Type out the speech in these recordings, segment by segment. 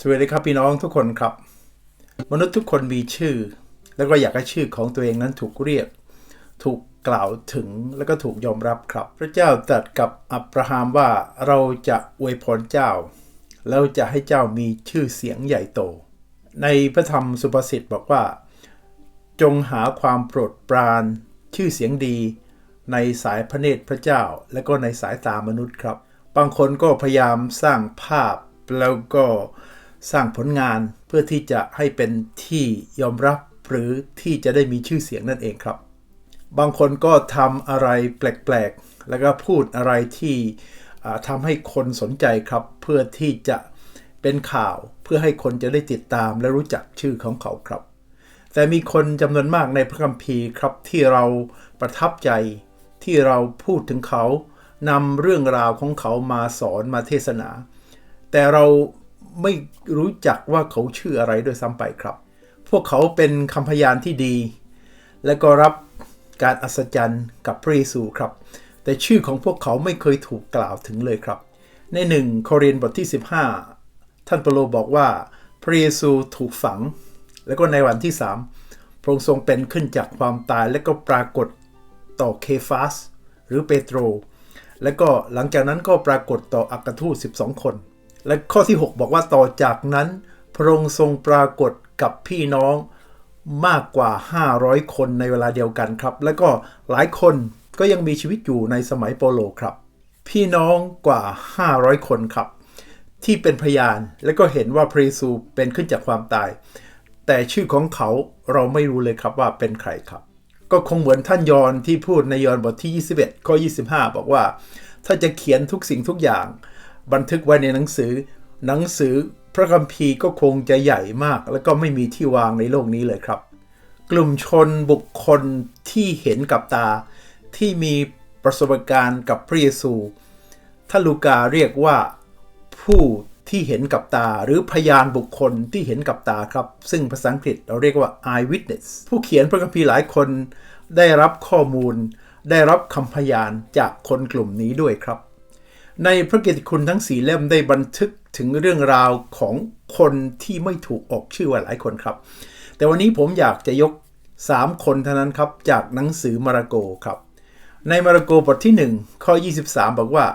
สวัสดีครับพี่น้องทุกคนครับ มนุษย์ทุกคนมีชื่อ แล้วก็อยากให้ชื่อของตัวเองนั้นถูกเรียก ถูกกล่าวถึงแล้วก็ถูกยอมรับครับ พระเจ้าตรัสกับอับราฮัมว่าเราจะอวยพรเจ้า แล้วจะให้เจ้ามีชื่อเสียงใหญ่โต ในพระธรรมสุภาษิตบอกว่า จงหาความโปรดปราน ชื่อเสียงดี ในสายพระเนตรพระเจ้า และก็ในสายตามนุษย์ครับ บางคนก็พยายามสร้างภาพแล้วก็ สร้างผลงานเพื่อที่จะให้เป็นที่ยอมรับหรือที่จะได้มีชื่อเสียงนั่นเองครับ บางคนก็ทำอะไรแปลกๆ แล้วก็พูดอะไรที่ทำให้คนสนใจครับ เพื่อที่จะเป็นข่าวเพื่อให้คนจะได้ติดตามและรู้จักชื่อของเขาครับ แต่มีคนจำนวนมากในพระคัมภีร์ครับที่เราประทับใจที่เราพูดถึงเขานำเรื่องราวของเขามาสอนมาเทศนา แต่เรา ไม่รู้จักว่าเขาชื่ออะไรด้วยซ้ำไปครับ พวกเขาเป็นคำพยานที่ดี และก็รับการอัศจรรย์กับพระเยซูครับ แต่ชื่อของพวกเขาไม่เคยถูกกล่าวถึงเลยครับ ในหนึ่งโครินธ์บทที่ 15 ท่านเปโลบอกว่า พระเยซูถูกฝัง แล้วก็ในวันที่ 3 พระองค์ทรงเป็นขึ้นจากความตายและก็ปรากฏต่อเคฟาส หรือเปโตร และก็หลังจากนั้นก็ปรากฏต่ออักทูต12 คน และข้อที่ 6 บอกว่าต่อจากนั้น พระองค์ทรงปรากฏกับพี่น้องมากกว่า 500 คนในเวลาเดียวกันครับ และก็หลายคนก็ยังมีชีวิตอยู่ในสมัยโปโลครับ พี่น้องกว่า 500 คนครับ ที่เป็นพยานและก็เห็นว่าพระเยซูเป็นขึ้นจากความตาย แต่ชื่อของเขาเราไม่รู้เลยครับว่าเป็นใครครับ ก็คงเหมือนท่านยอนที่พูดในยอนบทที่ 21 ข้อ 25 บอกว่า ถ้าจะเขียนทุกสิ่งทุกอย่าง บันทึกไว้ในหนังสือ หนังสือพระคัมภีร์ก็คงจะใหญ่มาก แล้วก็ไม่มีที่วางในโลกนี้เลยครับ กลุ่มชนบุคคลที่เห็นกับตา ที่มีประสบการณ์กับพระเยซูท่านลูกาเรียกว่าผู้ที่เห็นกับตา หรือพยานบุคคลที่เห็นกับตาครับ ซึ่งภาษาอังกฤษเราเรียกว่า eyewitness ผู้เขียนพระคัมภีร์หลายคนได้รับข้อมูล ได้รับคำพยานจากคนกลุ่มนี้ด้วยครับ ในพระเกิตติคุณทั้งสีเล่มได้บันทึกถึงเรื่องราวของคนที่ไม่ถูกออกชื่อว่าหลายคนครับ แต่วันนี้ผมอยากจะยก 3 คนเท่านั้นครับ จากหนังสือมาระโกครับ ในมาระโกบทที่ 1 ข้อ 23 บอกว่า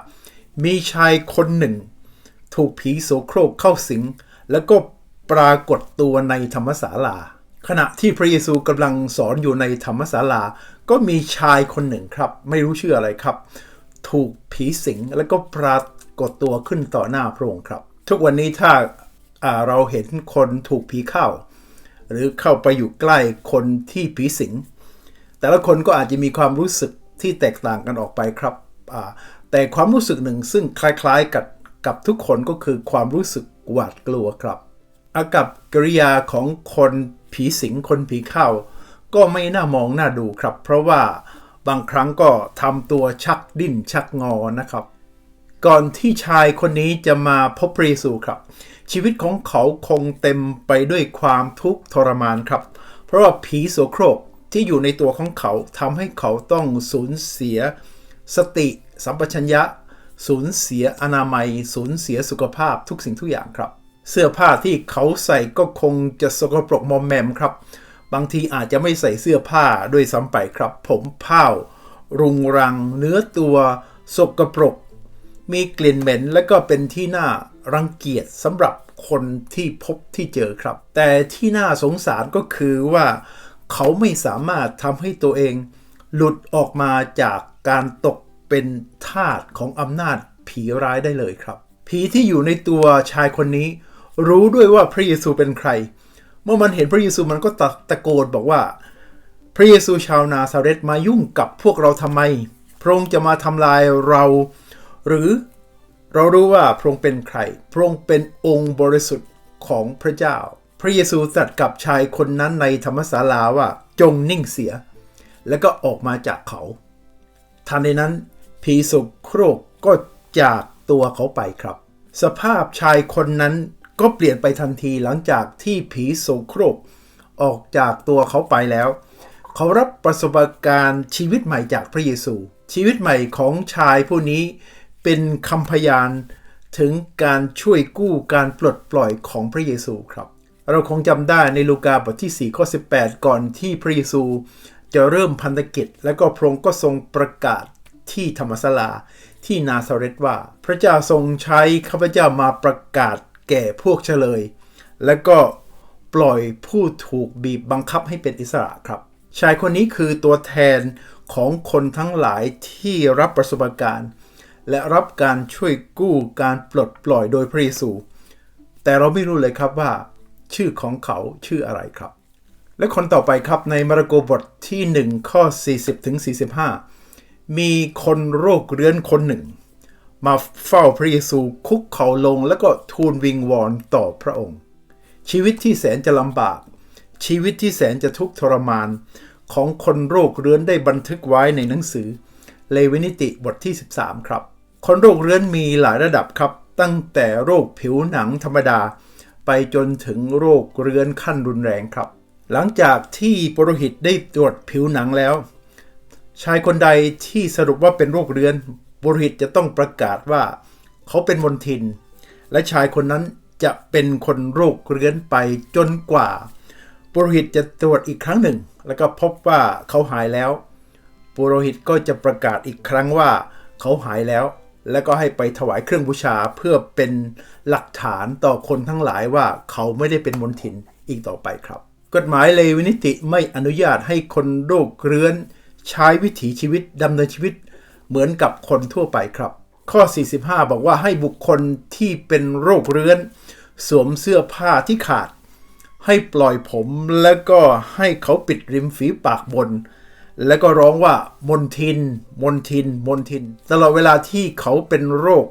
มีชายคนหนึ่ง ถูกผีโสโครกเข้าสิง แล้วก็ปรากฏตัวในธรรมศาลา ขณะที่พระเยซูกำลังสอนอยู่ในธรรมศาลา ก็มีชายคนหนึ่งครับ ไม่รู้ชื่ออะไรครับ ถูกผีสิงแล้วก็ปรากฏตัวขึ้นต่อหน้าพระองค์ครับ ทุกวันนี้ถ้าเราเห็นคนถูกผีเข้า หรือเข้าไปอยู่ใกล้คนที่ผีสิง แต่ละคนก็อาจจะมีความรู้สึกที่แตกต่างกันออกไปครับแต่ความรู้สึกหนึ่งซึ่งคล้ายๆกับกับทุกคนก็คือความรู้สึกหวาดกลัวครับ อากับกริยาของคนผีสิงคนผีเข้า ก็ไม่น่ามองน่าดูครับ เพราะว่า บางครั้งก็ทำตัวชักดิ้นชักงอนะครับ ก่อนที่ชายคนนี้จะมาพบพระเยซูครับ ชีวิตของเขาคงเต็มไปด้วยความทุกข์ทรมานครับ เพราะว่าผีโสโครกที่อยู่ในตัวของเขาทำให้เขาต้องสูญเสีย สติสัมปชัญญะ สูญเสียอนามัย สูญเสียสุขภาพทุกสิ่งทุกอย่างครับ เสื้อผ้าที่เขาใส่ก็คงจะสกปรกมอมแมมครับ บางทีอาจจะไม่ใส่เสื้อผ้าด้วยซ้ำไปครับ ผมเผ้า รุงรัง เนื้อตัวสกปรก มีกลิ่นเหม็น และก็เป็นที่น่ารังเกียจสำหรับคนที่พบที่เจอครับ แต่ที่น่าสงสารก็คือว่า เขาไม่สามารถทำให้ตัวเอง หลุดออกมาจากการตกเป็นทาสของอำนาจผีร้ายได้เลยครับ ผีที่อยู่ในตัวชายคนนี้ รู้ด้วยว่าพระเยซูเป็นใคร เมื่อมันเห็นพระเยซูมันก็ตะตะโกนบอกว่า พระเยซูชาวนาซาเรตมายุ่งกับพวกเราทำไม พระองค์จะมาทำลายเรา หรือเรารู้ว่าพระองค์เป็นใคร พระองค์เป็นองค์บริสุทธิ์ของพระเจ้า พระเยซูตรัสกับชายคนนั้นในธรรมศาลาว่าจงนิ่งเสีย แล้วก็ออกมาจากเขา ทันใดนั้นผีสุโครกก็จากตัวเขาไปครับ สภาพชายคนนั้น ก็เปลี่ยนไปทันทีหลังจากที่ผีโสโครกออกจากตัวเขาไปแล้ว เขารับประสบการณ์ชีวิตใหม่จากพระเยซู ชีวิตใหม่ของชายผู้นี้เป็นคำพยานถึงการช่วยกู้การปลดปล่อยของพระเยซูครับ เราคงจำได้ในลูกาบทที่ 4 ข้อ 18 ก่อนที่พระเยซูจะเริ่มพันธกิจ และก็พระองค์ก็ทรงประกาศที่ธรรมศาลาที่นาซาเรตว่า พระเจ้าทรงใช้ข้าพเจ้ามาประกาศ แก่พวกเฉลย และก็ปล่อยผู้ถูกบีบบังคับให้เป็นอิสระครับ ชายคนนี้คือตัวแทนของคนทั้งหลายที่รับประสบการณ์ และรับการช่วยกู้การปลดปล่อยโดยพระเยซู แต่เราไม่รู้เลยครับว่า ชื่อของเขาชื่ออะไรครับ และคนต่อไปครับในมาระโกบทที่ 1 ข้อ 40ถึง45 มีคนโรคเรื้อนคนหนึ่ง มาเฝ้าพระเยซูคุกเข่าลงแล้วก็ทูลวิงวอนต่อพระองค์ ชีวิตที่แสนจะลำบาก ชีวิตที่แสนจะทุกข์ทรมานของคนโรคเรื้อนได้บันทึกไว้ในหนังสือ เลวินิติบทที่ 13 ครับ คนโรคเรื้อนมีหลายระดับครับ ตั้งแต่โรคผิวหนังธรรมดา ไปจนถึงโรคเรื้อนขั้นรุนแรงครับ หลังจากที่ปรหิตได้ตรวจผิวหนังแล้ว ชายคนใดที่สรุปว่าเป็นโรคเรื้อน ปรหิตจะต้องประกาศว่า เขาเป็นมนทิน และชายคนนั้นจะเป็นคนโรคเรื้อนไปจนกว่า ปุโรหิตจะตรวจอีกครั้งหนึ่ง แล้วก็พบว่าเขาหายแล้ว ปุโรหิตก็จะประกาศอีกครั้งว่าเขาหายแล้ว แล้วก็ให้ไปถวายเครื่องบูชาเพื่อเป็นหลักฐานต่อคนทั้งหลายว่าเขาไม่ได้เป็นมนทินอีกต่อไปครับ กฎหมายเลวินิติไม่อนุญาตให้คนโรคเรื้อน ใช้วิถีชีวิตดำเนินชีวิต เหมือนกับคนทั่วไปครับ ข้อ 45 บอกว่าให้บุคคลที่เป็นโรคเรื้อน สวมเสื้อผ้าที่ขาด ให้ปล่อยผมแล้วก็ให้เขาปิดริมฝีปากบน แล้วก็ร้องว่ามนทิน มนทิน มนทิน ตลอดเวลาที่เขาเป็นโรค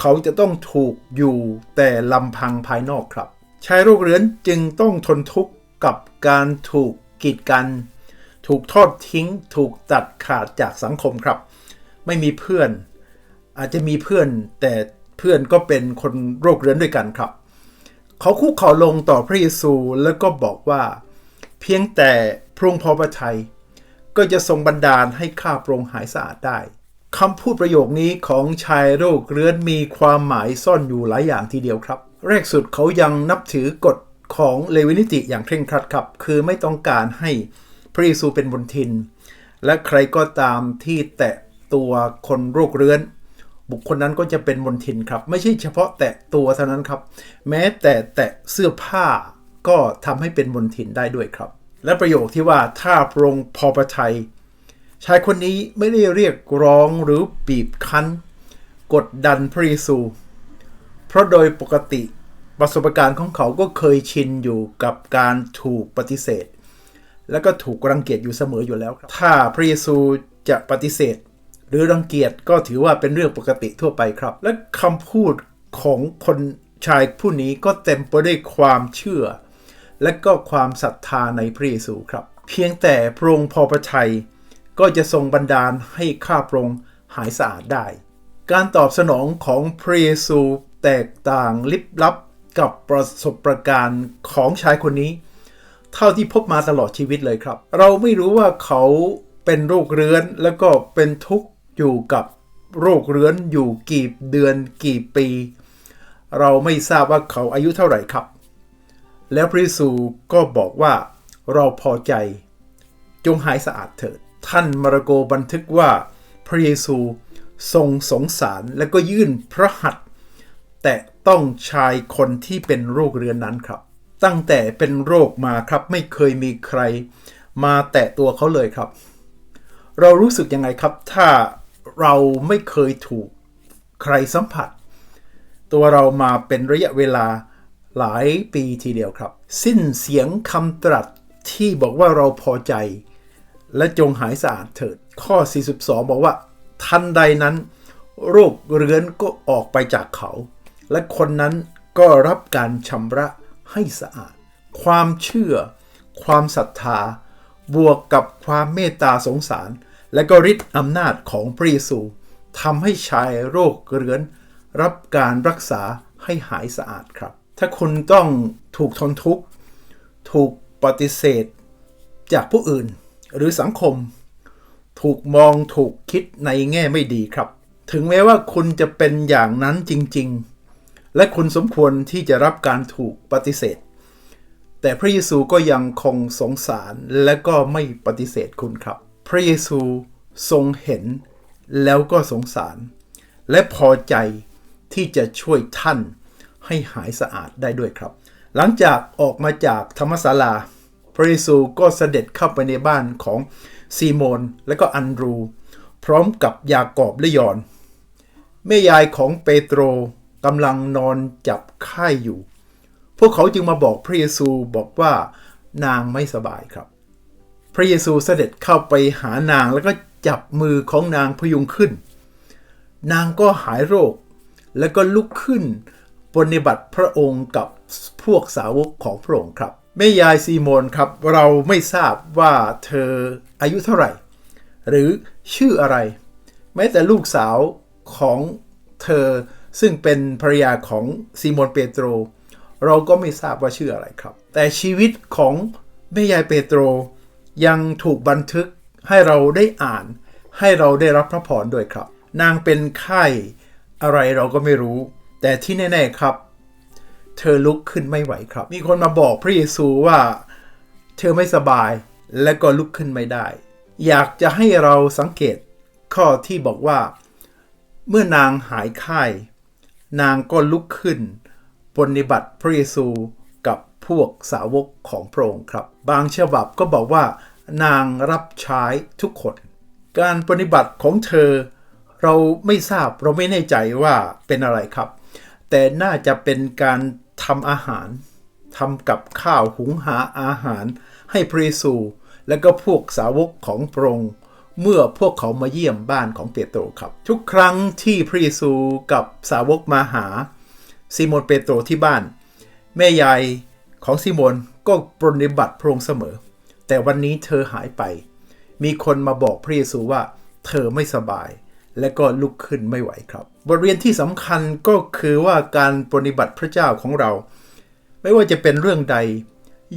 เขาจะต้องถูกอยู่แต่ลำพังภายนอกครับชายโรคเรื้อนจึงต้องทนทุกข์กับการถูกกีดกัน ถูกทอดทิ้ง ถูกตัดขาดจากสังคมครับ ไม่มีเพื่อน อาจจะมีเพื่อนแต่เพื่อนก็เป็นคนโรคเรื้อนด้วยกันครับ เขาคุกเข่าลงต่อพระเยซูแล้วก็บอกว่า เพียงแต่พระองค์พอพระทัยก็จะทรงบันดาลให้ข้าพระองค์หายสะอาดได้คำพูดประโยคนี้ของชายโรคเรื้อนมีความหมายซ่อนอยู่หลายอย่างทีเดียวครับ แรกสุดเขายังนับถือกฎของเลวินิติอย่างเคร่งครัดครับ คือไม่ต้องการให้พระเยซูเป็นบนทิน และใครก็ตามที่แตะ ตัวคนโรคเรื้อน บุคคลนั้นก็จะเป็นมนทินครับ ไม่ใช่เฉพาะแตะตัวเท่านั้นครับ แม้แต่แตะเสื้อผ้าก็ทำให้เป็นมนทินได้ด้วยครับ และประโยคที่ว่าถ้าพระองค์พอประทัยชายคนนี้ไม่ได้เรียกร้องหรือบีบคั้น กดดันพระเยซู เพราะโดยปกติประสบการณ์ของเขาก็เคยชินอยู่กับการถูกปฏิเสธ และก็ถูกรังเกียจอยู่เสมออยู่แล้วครับ ถ้าพระเยซูจะปฏิเสธ หรือรังเกียจก็ถือว่าเป็นเรื่องปกติทั่วไปครับ และคำพูดของคนชายผู้นี้ก็เต็มไปด้วยความเชื่อ และก็ความศรัทธาในพระเยซูครับ เพียงแต่พระองค์พอพระทัย ก็จะทรงบันดาลให้ข้าพระองค์หายสะอาดได้ การตอบสนองของพระเยซูแตกต่างลิบลับกับประสบประการของชายคนนี้ เท่าที่พบมาตลอดชีวิตเลยครับ เราไม่รู้ว่าเขาเป็นโรคเรื้อนแล้วก็เป็นทุกข์ อยู่กับโรคเรื้อนอยู่กี่เดือนกี่ปี เราไม่ทราบว่าเขาอายุเท่าไหร่ครับ แล้วพระเยซูก็บอกว่าเราพอใจ จงหายสะอาดเถิด ท่านมาระโกบันทึกว่าพระเยซูทรงสงสารและก็ยื่นพระหัตถ์แต่ต้องชายคนที่เป็นโรคเรื้อนนั้นครับ ตั้งแต่เป็นโรคมาครับไม่เคยมีใคร มาแตะตัวเขาเลยครับ เรารู้สึกยังไงครับถ้า เราไม่เคยถูกใครสัมผัส ตัวเรามาเป็นระยะเวลาหลายปีทีเดียวครับ สิ้นเสียงคำตรัสที่บอกว่าเราพอใจ และจงหายสะอาดเถิด ข้อ 42 บอกว่า ทันใดนั้นโรคเรื้อนก็ออกไปจากเขา และคนนั้นก็รับการชำระให้สะอาด ความเชื่อ ความศรัทธา บวกกับความเมตตาสงสาร และก็ฤทธิ์อำนาจของพระเยซูทำให้ชายโรคเรื้อน รับการรักษาให้หายสะอาดครับ ถ้าคุณต้องถูกทนทุกข์ ถูกปฏิเสธจากผู้อื่น หรือสังคม ถูกมองถูกคิดในแง่ไม่ดีครับ ถึงแม้ว่าคุณจะเป็นอย่างนั้นจริง ๆ และคุณสมควรที่จะรับการถูกปฏิเสธ แต่พระเยซูก็ยังคงสงสารและก็ไม่ปฏิเสธคุณครับ ระเยซูทรงเห็นแล้วก็สงสาร และพอใจที่จะช่วยท่านให้หายสะอาดได้ด้วยครับ หลังจากออกมาจากธรรมศาลา พระเยซูก็เสด็จเข้าไปในบ้านของซีโมนและก็อันดรู พร้อมกับยากอบและยอนแม่ยายของเปโตรกำลังนอนจับไข้อยู่ พวกเขาจึงมาบอกพระเยซูบอกว่านางไม่สบายครับ พระเยซูเสด็จเข้าไปหานางแล้วก็จับมือของนางพยุงขึ้น นางก็หายโรค แล้วก็ลุกขึ้นปฏิบัติพระองค์กับพวกสาวกของพระองค์ครับแม่ยายซีโมนครับ เราไม่ทราบว่าเธออายุเท่าไหร่ หรือชื่ออะไร แม้แต่ลูกสาวของเธอซึ่งเป็นภรรยาของซีโมนเปโตร เราก็ไม่ทราบว่าชื่ออะไรครับ แต่ชีวิตของแม่ยายเปโตร ยังถูกบันทึกให้เราได้อ่าน ให้เราได้รับพระพรด้วยครับ นางเป็นไข้อะไรเราก็ไม่รู้ แต่ที่แน่ๆครับ เธอลุกขึ้นไม่ไหวครับ มีคนมาบอกพระเยซูว่า เธอไม่สบายและก็ลุกขึ้นไม่ได้ อยากจะให้เราสังเกตข้อที่บอกว่า เมื่อนางหายไข้ นางก็ลุกขึ้นปฏิบัติพระเยซู พวกสาวกของพระองค์ครับ บางฉบับก็บอกว่านางรับใช้ทุกคน การปฏิบัติของเธอ เราไม่ทราบเราไม่แน่ใจว่าเป็นอะไรครับ แต่น่าจะเป็นการทำอาหารทำกับข้าวหุงหาอาหาร ให้พระเยซู และก็พวกสาวกของพระองค์เมื่อพวกเขามาเยี่ยมบ้านของเปโตรครับ ทุกครั้งที่พระเยซูกับสาวกมาหาซีโมนเปโตรที่บ้าน แม่ยาย ของซีโมนก็ปรนิบัติพระองค์เสมอ แต่วันนี้เธอหายไป มีคนมาบอกพระเยซูว่าเธอไม่สบาย และก็ลุกขึ้นไม่ไหวครับ บทเรียนที่สำคัญก็คือว่าการปรนิบัติพระเจ้าของเรา ไม่ว่าจะเป็นเรื่องใด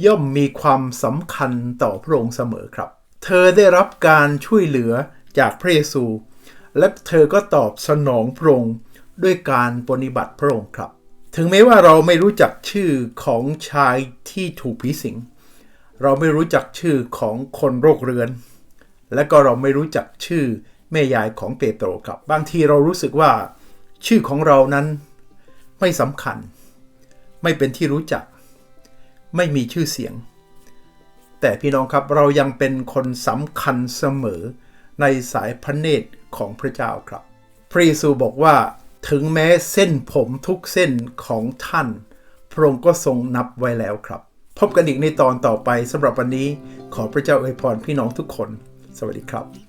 ย่อมมีความสำคัญต่อพระองค์เสมอครับ เธอได้รับการช่วยเหลือจากพระเยซู และเธอก็ตอบสนองพระองค์ด้วยการปฏิบัติพระองค์ครับ ถึงแม้ว่าเราไม่รู้จักชื่อของชายที่ถูกผีสิง เราไม่รู้จักชื่อของคนโรคเรื้อน และก็เราไม่รู้จักชื่อแม่ยายของเปโตรครับ บางทีเรารู้สึกว่า ชื่อของเรานั้นไม่สำคัญ ไม่เป็นที่รู้จัก ไม่มีชื่อเสียง แต่พี่น้องครับเรายังเป็นคนสำคัญเสมอในสายพระเนตรของพระเจ้าครับ พระเยซูบอกว่า ถึงแม้เส้นผมทุกเส้นของท่าน พระองค์ก็ทรงนับไว้แล้วครับ พบกันอีกในตอนต่อไปสำหรับวันนี้ ขอพระเจ้าอวยพรพี่น้องทุกคน สวัสดีครับ